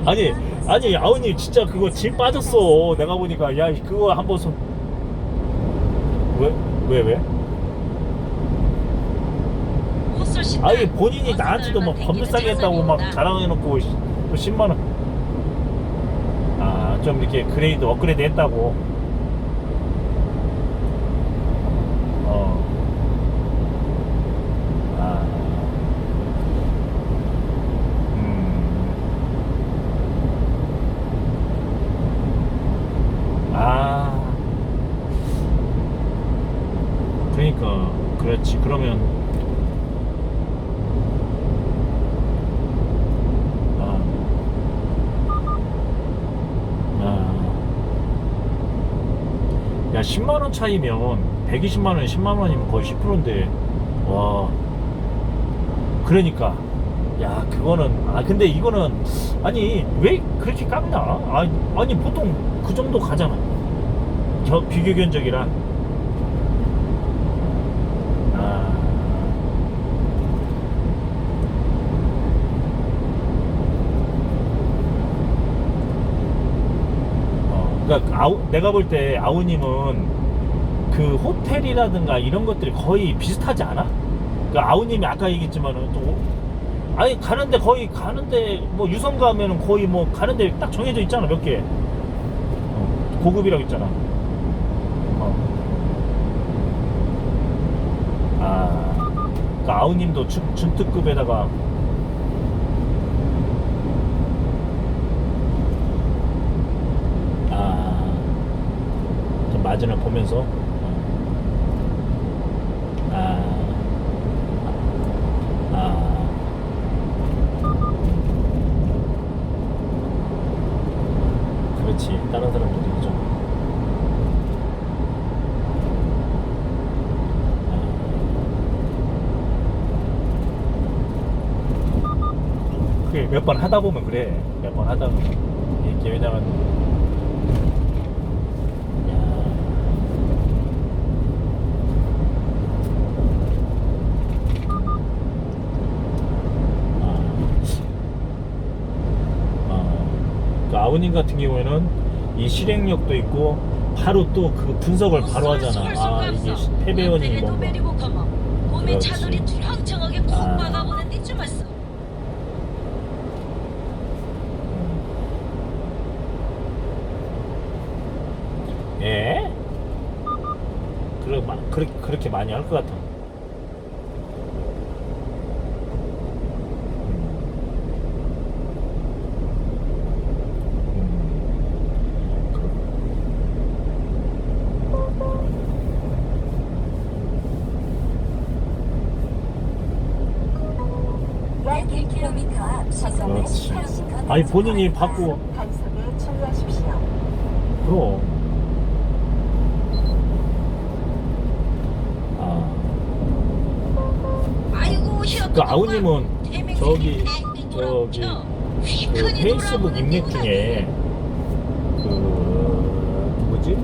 아니 아니 아우님 진짜 그거 짐 빠졌어. 내가 보니까. 야 그거 한번 손 왜? 왜 왜? 아니 본인이 나한테도 막 범죄싸게 했다고 막 자랑해놓고 씨, 또 10만원. 아 좀 이렇게 그레이드 업그레이드 했다고 어. 아. 음. 아. 그렇지. 그러면 아. 아. 야 10만 원 차이면 120만 원에 10만 원이면 거의 10%인데. 와. 그러니까. 야 그거는 아 근데 이거는 아니 왜 그렇게 깎나? 아니, 아니 보통 그 정도 가잖아. 저 비교 견적이라 아 어, 그러니까 아우, 내가 볼 때 아우님은 그 호텔이라든가 이런 것들이 거의 비슷하지 않아? 그 아우님이 아까 얘기했지만은 또 아니 가는데 거의 가는데 뭐 유성 가면은 거의 뭐 가는데 딱 정해져 있잖아 몇 개. 어, 고급이라고 있잖아. 어. 아, 그 아우님도 준, 준특급에다가 아, 좀 마진을 보면서. 어. 아, 아. 그렇지. 다른 사람들도 있죠? 그게 몇 번 하다 보면 그래. 몇 번 하다 보면. 이게 왜냐면 야. 아, 그 아우님 같은 경우에는 이 실행력도 있고 바로 또 그 분석을 바로 하잖아. 아 이게 시- 패배원이 뭔가. 몸에 그렇지. 차돌이 두렁청하게 콕 아. 박아보는 데좀 왔어. 예? 마, 그렇게, 그렇게 많이 할 것 같아. 약 1km 앞 시속은 그렇지. 80km 아니, 본인이 받고- 단속에 주의하십시오. 그럼. 아, 아이고. 그 아우님은 저기, 저기, 그 페이스북 인맥 중에 그 누구지?